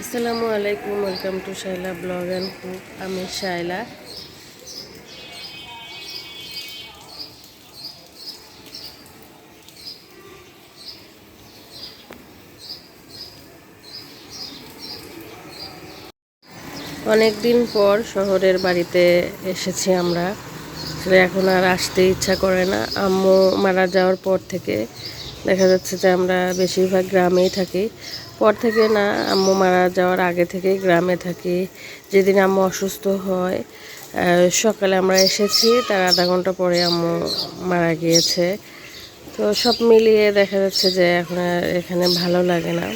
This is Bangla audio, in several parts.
আসসালামু আলাইকুম welcome to Shaila blog and cook আমি শাইলা অনেক দিন পর শহরের বাড়িতে এসেছি আমরা। এখন আর আসতে ইচ্ছা করে না। আম্মু মারা যাওয়ার পর থেকে দেখা যাচ্ছে যে আমরা বেশিরভাগ গ্রামেই থাকি। পর থেকে না, আম্মু মারা যাওয়ার আগে থেকে গ্রামে থাকি। যেদিন আম্মু অসুস্থ হয় সকালে আমরা এসেছি, তার আধা ঘণ্টা পরে আম্মু মারা গিয়েছে। তো সব মিলিয়ে দেখা যাচ্ছে যে এখন আর এখানে ভালো লাগে না।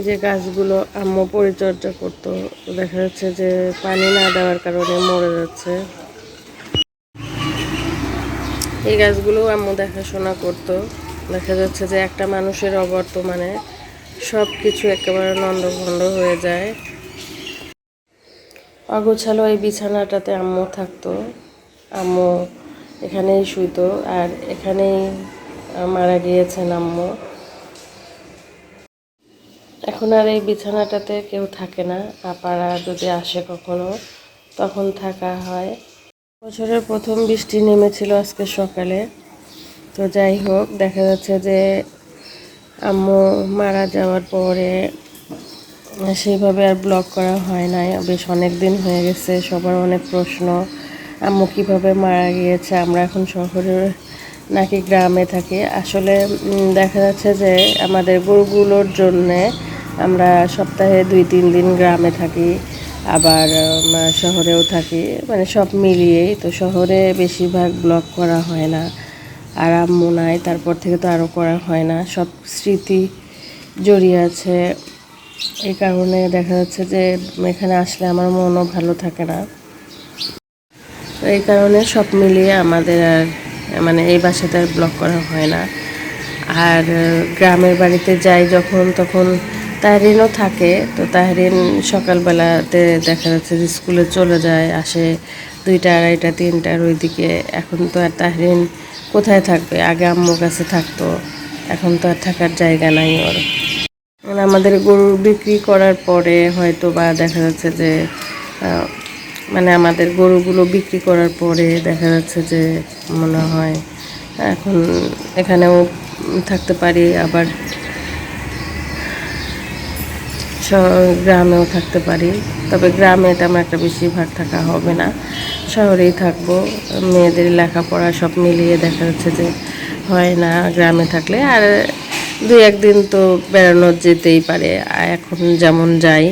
এই যে গাছগুলো আম্মু পরিচর্যা করতো, দেখা যাচ্ছে যে পানি না দেওয়ার কারণে মরে যাচ্ছে। এই গাছগুলো আম্মু দেখাশোনা করতো। দেখা যাচ্ছে যে একটা মানুষের অবর্তমানে সব কিছু একেবারে নন্দভণ্ড হয়ে যায়। অগোছালো এই বিছানাটাতে আম্মু থাকতো। আম্মু এখানেই শুইতো আর এখানেই মারা গিয়েছেন আম্মু। এখন আর এই বিছানাটাতে কেউ থাকে না। আপারা যদি আসে কখনো, তখন থাকা হয়। বছরের প্রথম বৃষ্টি নেমেছিল আজকে সকালে। তো যাই হোক, দেখা যাচ্ছে যে আম্মু মারা যাওয়ার পরে সেইভাবে আর ব্লগ করা হয় নাই। বেশ অনেক দিন হয়ে গেছে, সবার অনেক প্রশ্ন। আম্মু কীভাবে মারা গিয়েছে? আমরা এখন শহরে নাকি গ্রামে থাকি। আসলে দেখা যাচ্ছে যে আমাদের গরুগুলোর জন্যে আমরা সপ্তাহে দুই, তিন দিন গ্রামে থাকি, আবার শহরেও থাকি মানে সব মিলিয়েই তো শহরে বেশিরভাগ ব্লগ করা হয় না। আর আম্মু নাই, তারপর থেকে তো আরও করা হয় না। সব স্মৃতি জড়িয়ে আছে। এই কারণে দেখা যাচ্ছে যে এখানে আসলে আমার মনও ভালো থাকে না। এই কারণে সব মিলিয়ে আমাদের আর মানে এই বাসাতে আর ব্লক করা হয় না। আর, গ্রামের বাড়িতে যাই যখন, তখন তাহরিনও থাকে, তো তাহরিন সকালবেলাতে দেখা যাচ্ছে যে স্কুলে চলে যায়, আসে দুইটা, আড়াইটা, তিনটার ওইদিকে। এখন তো আর তাহরিন কোথায় থাকবে? আগে আম্মুর কাছে থাকতো, এখন তো আর থাকার জায়গা নাই ওর। মানে আমাদের গরু বিক্রি করার পরে হয়তো বা দেখা যাচ্ছে যে মানে আমাদের গরুগুলো বিক্রি করার পরে দেখা যাচ্ছে যে মনে হয় এখন এখানেও থাকতে পারি, আবার গ্রামেও থাকতে পারি, তবে গ্রামে তেমন একটা বেশি ভাগ থাকা হবে না। শহরেই থাকব, মেয়েদের লেখাপড়া সব মিলিয়ে দেখা যাচ্ছে যে হয় না গ্রামে থাকলে। আর দু একদিন তো বেড়ানো যেতেই পারে এখন যেমন যাই।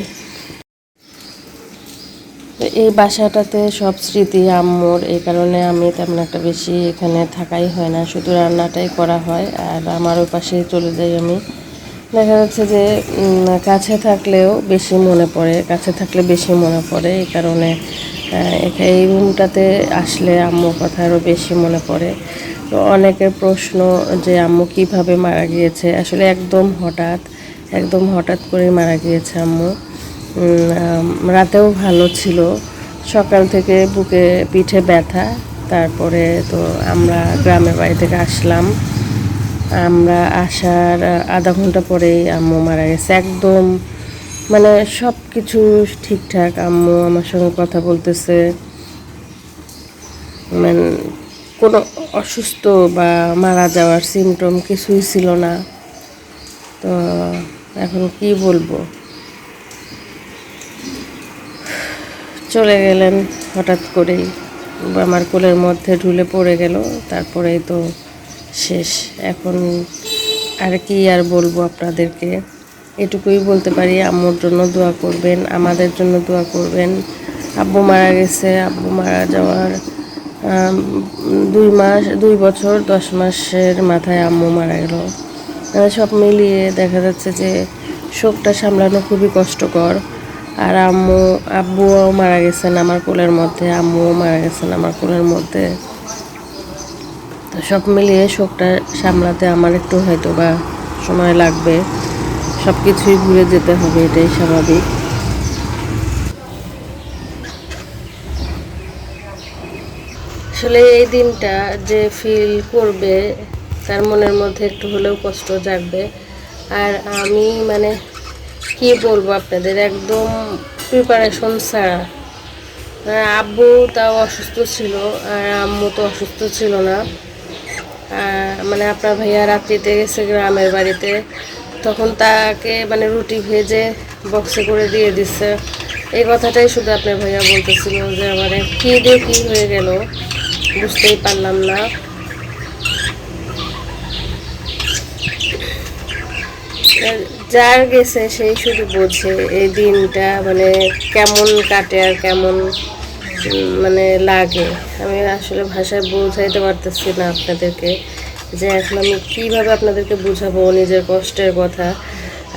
এই বাসাটাতে সব স্মৃতি, আম্মুর, এই কারণে আমি তেমন একটা বেশি এখানে থাকাই হয় না। শুধু রান্নাটাই করা হয়, আর আমার ওই পাশেই চলে যাই আমি। দেখা যাচ্ছে যে কাছে থাকলেও বেশি মনে পড়ে, কাছে থাকলে বেশি মনে পড়ে, এই কারণে এই রুমটাতে আসলে আম্মুর কথা আরও বেশি মনে পড়ে। তো অনেকের প্রশ্ন যে, আম্মু কীভাবে মারা গিয়েছে? আসলে একদম হঠাৎ একদম হঠাৎ করে মারা গিয়েছে আম্মু। রাতেও ভালো ছিল। সকাল থেকে বুকে পিঠে ব্যথা, তারপরে তো আমরা গ্রামের বাড়ি থেকে আসলাম। আমরা আসার আধা ঘণ্টা পরেই আম্মু মারা গেছে। একদম মানে সব কিছু ঠিকঠাক। আম্মু আমার সঙ্গে কথা বলতেছে। মানে কোনো অসুস্থ বা মারা যাওয়ার সিমটম কিছুই ছিল না। তো এখন কি বলব? চলে গেলেন হঠাৎ করেই। আমার কোলের মধ্যে ঢুলে পড়ে গেল। তারপরেই তো শেষ। এখন আর কি আর বলব আপনাদেরকে? এটুকুই বলতে পারি, আম্মুর জন্য দোয়া করবেন, আমাদের জন্য দোয়া করবেন। আব্বু মারা গেছে, আব্বু মারা যাওয়ার দুই মাস, দুই বছর, দশ মাসের মাথায় আম্মু মারা গেল। মানে সব মিলিয়ে দেখা যাচ্ছে যে শোকটা সামলানো খুবই কষ্টকর। আর আম্মু, আব্বুও মারা গেছেন আমার কোলের মধ্যে, আম্মুও মারা গেছেন আমার কোলের মধ্যে। সব মিলিয়ে শোকটা সামলাতে আমার একটু হয়তো বা সময় লাগবে। সব কিছুই ঘুরে যেতে হবে, এটাই স্বাভাবিক। আসলে এই দিনটা যে ফিল করবে, তার মনের মধ্যে একটু হলেও কষ্ট জাগবে। আর আমি মানে কি বলব আপনাদের, একদম প্রিপারেশন ছাড়া। আব্বু তাও অসুস্থ ছিল, আর আম্মু তো অসুস্থ ছিল না। মানে আপনার ভাইয়া রাত্রিতে গেছে গ্রামের বাড়িতে, তখন তাকে মানে রুটি ভেজে বক্সে করে দিয়ে দিচ্ছে এই কথাটাই শুধু আপনার ভাইয়া বলতেছিল যে আমার কী দিয়ে কী হয়ে গেল, বুঝতেই পারলাম না। যার গেছে সেই শুধু বোঝে এই দিনটা মানে কেমন কাটে আর কেমন মানে লাগে। আমি আসলে ভাষায় বোঝাইতে পারতেছি না আপনাদেরকে যে এখন আমি কীভাবে আপনাদেরকে বুঝাবো নিজের কষ্টের কথা।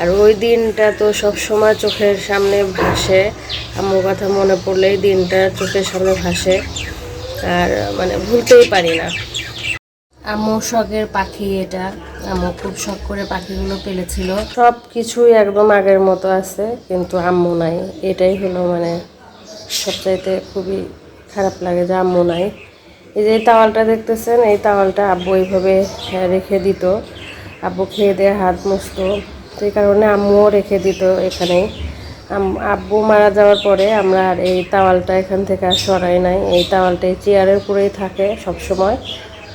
আর ওই দিনটা তো সব সময় চোখের সামনে ভাসে। আমার কথা মনে পড়লেই দিনটা চোখের সামনে ভাসে। আর মানে ভুলতেই পারি না। আম্মু শখের পাখি এটা। আম্মু খুব শখ করে পাখিগুলো পেলেছিল। সব কিছুই একদম আগের মতো আছে কিন্তু আম্মু নাই। এটাই হলো মানে সবচাইতে খুবই খারাপ লাগে যে আম্মু নাই। এই যে এই তাওয়ালটা দেখতেছেন, এই তাওয়ালটা আব্বু এইভাবে রেখে দিত। আব্বু খেয়ে দিয়ে হাত মুছতো। সেই কারণে আম্মুও রেখে দিত এখানেই। আব্বু মারা যাওয়ার পরে আমরা আর এই তাওয়ালটা এখান থেকে আর সরাই নাই। এই তাওয়ালটা এই চেয়ারের উপরেই থাকে সব সময়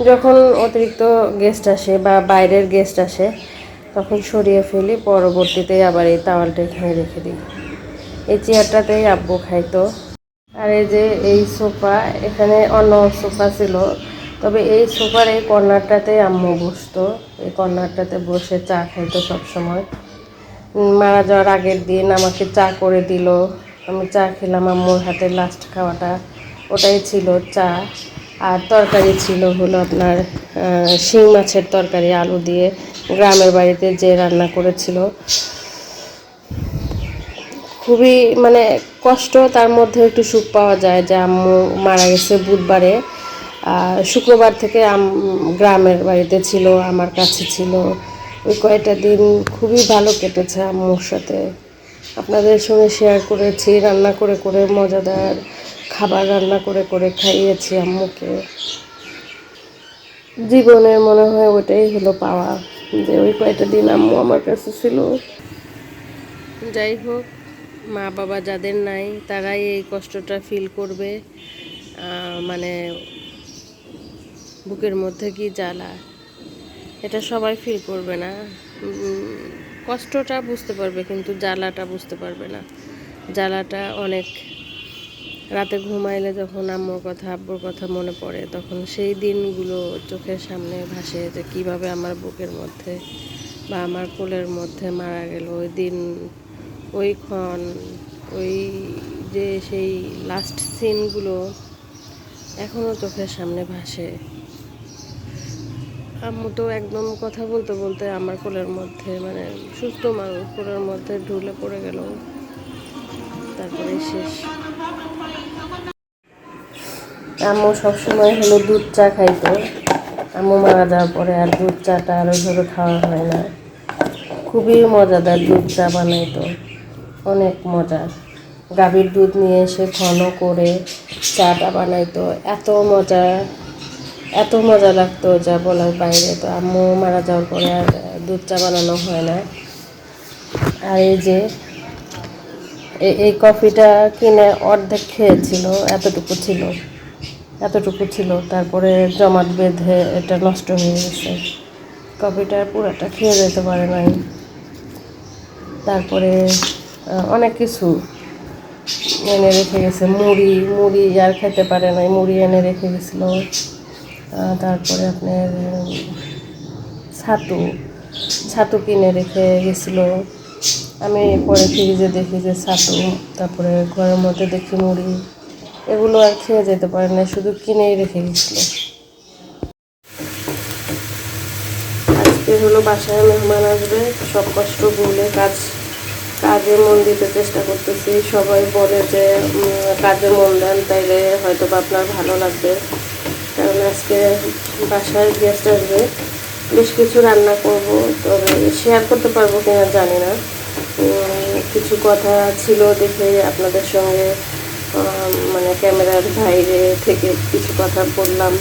যখন অতিরিক্ত গেস্ট আসে বা বাইরের গেস্ট আসে, তখন সরিয়ে ফেলি পরবর্তীতে আবার এই তাওয়ালটা এখানে রেখে দিই। এই চেয়ারটাতেই আব্বু খাইতো। আর এই যে এই সোফা, এখানে অন্য সোফা ছিল। তবে এই সোফার এই কর্নারটাতে আম্মু বসতো। এই কর্নারটাতে বসে চা খাইতো সবসময়। মারা যাওয়ার আগের দিন আমাকে চা করে দিল। আমি চা খেলাম আম্মুর হাতে লাস্ট খাওয়াটা। ওটাই ছিল চা। আর তরকারি ছিল হলো আপনার শিং মাছের তরকারি, আলু দিয়ে। গ্রামের বাড়িতে যে রান্না করেছিল খুবই মানে কষ্ট, তার মধ্যে একটু সুখ পাওয়া যায় যে আম্মু মারা গেছে বুধবারে। শুক্রবার থেকে আম, গ্রামের বাড়িতে ছিল, আমার কাছে ছিল। ওই কয়টা দিন খুবই ভালো কেটেছে আম্মুর সাথে। আপনাদের সঙ্গে শেয়ার করেছি, রান্না করে করে, মজাদার খাবার রান্না করে করে খাইয়েছি আম্মুকে। জীবনের মনে হয় ওটাই হলো পাওয়া, যে ওই কয়টা দিন আম্মু আমার কাছে ছিল। যাই হোক মা বাবা যাদের নাই, তারাই এই কষ্টটা ফিল করবে মানে বুকের মধ্যে কি জ্বালা, এটা সবাই ফিল করবে না। কষ্টটা বুঝতে পারবে, কিন্তু জ্বালাটা বুঝতে পারবে না। জ্বালাটা অনেক রাতে ঘুমাইলে যখন আম্মুর কথা, আব্বুর কথা মনে পড়ে, তখন সেই দিনগুলো চোখের সামনে ভাসে যে কীভাবে আমার বুকের মধ্যে বা আমার কোলের মধ্যে মারা গেল। ওই দিন ওই ক্ষণ ওই যে সেই লাস্ট সিনগুলো এখনও চোখের সামনে ভাসে। আম্মু তো একদম কথা বলতে বলতে আমার কোলের মধ্যে মানে সুস্থ মানুষ, কোলের মধ্যে ঢুলে পড়ে গেল। তারপরে শেষ। আম্মু সবসময় হলো দুধ চা খাইতো। আম্মু মারা যাওয়ার পরে আর দুধ চাটা আর ওইভাবে খাওয়া হয় না। খুবই মজাদার দুধ চা বানাইতো। অনেক মজার গাভীর দুধ নিয়ে এসে ঘন করে চাটা বানাইতো। এত মজা এত মজা লাগতো যা বলার বাইরে। তো আম্মু মারা যাওয়ার পরে আর দুধ চা বানানো হয় না। আর এই যে এই কফিটা কিনে অর্ধেক খেয়েছিল, এতটুকু ছিল এতটুকু ছিল। তারপরে জমাট বেঁধে এটা নষ্ট হয়ে গেছে। কফিটা পুরোটা খেয়ে যেতে পারে নাই। তারপরে অনেক কিছু এনে রেখে গেছে। মুড়ি মুড়ি আর খেতে পারে নাই, মুড়ি এনে রেখে গেছিল। তারপরে আপনার ছাতু ছাতু কিনে রেখে গেছিল। আমি পরে ফ্রিজে দেখি যে ছাতু, তারপরে ঘরের মধ্যে দেখি মুড়ি। এগুলো আর খেয়ে যেতে পারে না শুধু কিনেই রেখে গেছিল। আজকে হলো বাসায় মেহমান আসবে, সব কষ্ট ভুলে কাজ কাজে মন দিতে চেষ্টা করতেছি। সবাই বলে যে কাজে মন দেন, তাইলে হয়তো বা আপনার ভালো লাগবে। কারণ আজকে বাসায় গেস্ট আসবে। বেশ কিছু রান্না করব, তবে শেয়ার করতে পারব কিনা জানি না। কিছু কথা ছিল দেখে আপনাদের সঙ্গে মানে ক্যামেরার বাইরে থেকে কিছু কথা বললাম।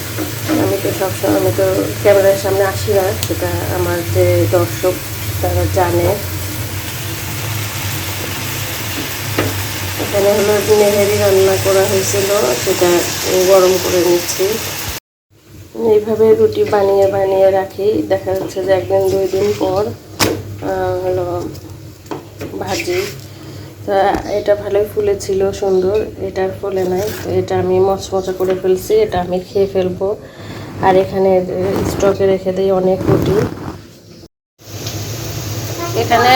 আমি তো সবসময় আমি তো ক্যামেরার সামনে আসি না, সেটা আমার যে দর্শক, তারা জানে। এখানে হলো নেহেরি রান্না করা হয়েছিল, সেটা গরম করে নিচ্ছি। এইভাবে রুটি বানিয়ে বানিয়ে রাখি। দেখা যাচ্ছে যে একদিন, দুই দিন পর হলো ভাজি। তা এটা ভালোই ফুলেছিল, সুন্দর। এটার ফুলে নাই। এটা আমি মচমচা করে ফেলছি, এটা আমি খেয়ে ফেলব। আর এখানে স্টকে রেখে দিই অনেক রুটি। এখানে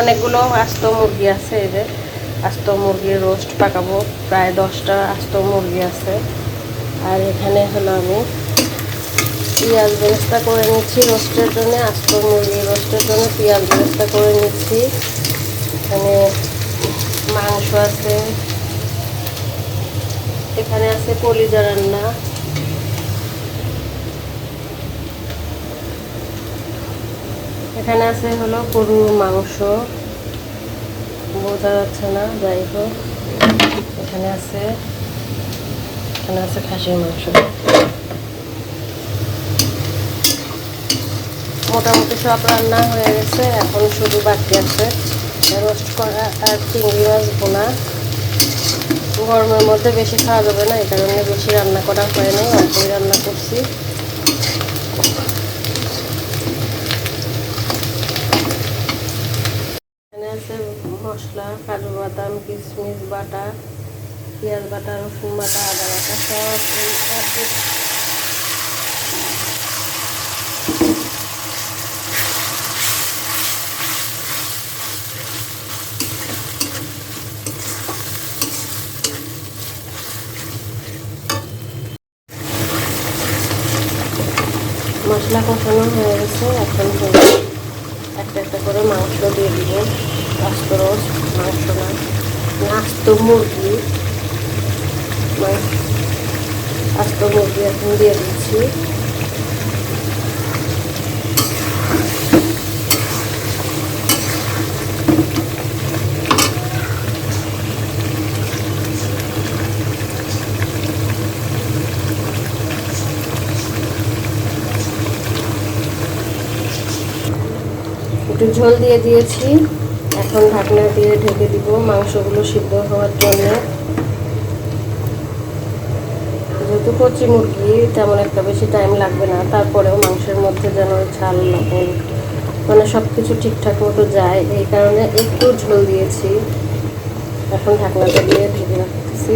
অনেকগুলো আস্ত মুরগি আছে যে। আস্ত মুরগির রোস্ট পাকাবো। প্রায় দশটা আস্ত মুরগি আছে। আর এখানে হলো আমি পেঁয়াজ বেরেস্তা করে নিচ্ছি রোস্টের জন্য, আস্ত মুরগি রোস্টের জন্য পেঁয়াজ বেরেস্তা করে নিচ্ছি। এখানে মাংস আছে। এখানে আছে কলিজা রান্না। এখানে আছে হলো গরুর মাংস। বোঝা যাচ্ছে না, যাই হোক। এখানে আছে এখানে আছে খাসির মাংস। মোটামুটি সব রান্না হয়ে গেছে, এখন শুধু বাকি আছে রোস্ট করা আর চিংড়ি মাছ বোনা গরমের মধ্যে বেশি খাওয়া যাবে না, এই কারণে বেশি রান্না করা হয় হয়নি, অল্পই রান্না করছি। বাদাম কিশমিশ বাটা পেঁয়াজ বাটা রসুন বাটা আদা বাটা সব এই একসাথে মশলা কষানো হয়ে গেছে এখন হলো একটা একটা করে মাংস দিয়ে দিবেন আস্ত রস মাংস না আস্ত মুরগি আস্ত মুরগি এখন দিয়ে দিচ্ছি। ঝোল দিয়ে দিয়েছি। এখন ঢাকনা দিয়ে ঢেকে দিব মাংসগুলো সিদ্ধ হওয়ার জন্য। যেহেতু কচি মুরগি, তেমন একটা বেশি টাইম লাগবে না। তারপরেও মাংসের মধ্যে যেন ঝাল লবণ মানে সব কিছু ঠিকঠাক মতো যায়। এই কারণে একটু ঝোল দিয়েছি। এখন ঢাকনাটা দিয়ে ঢেকে রাখতেছি।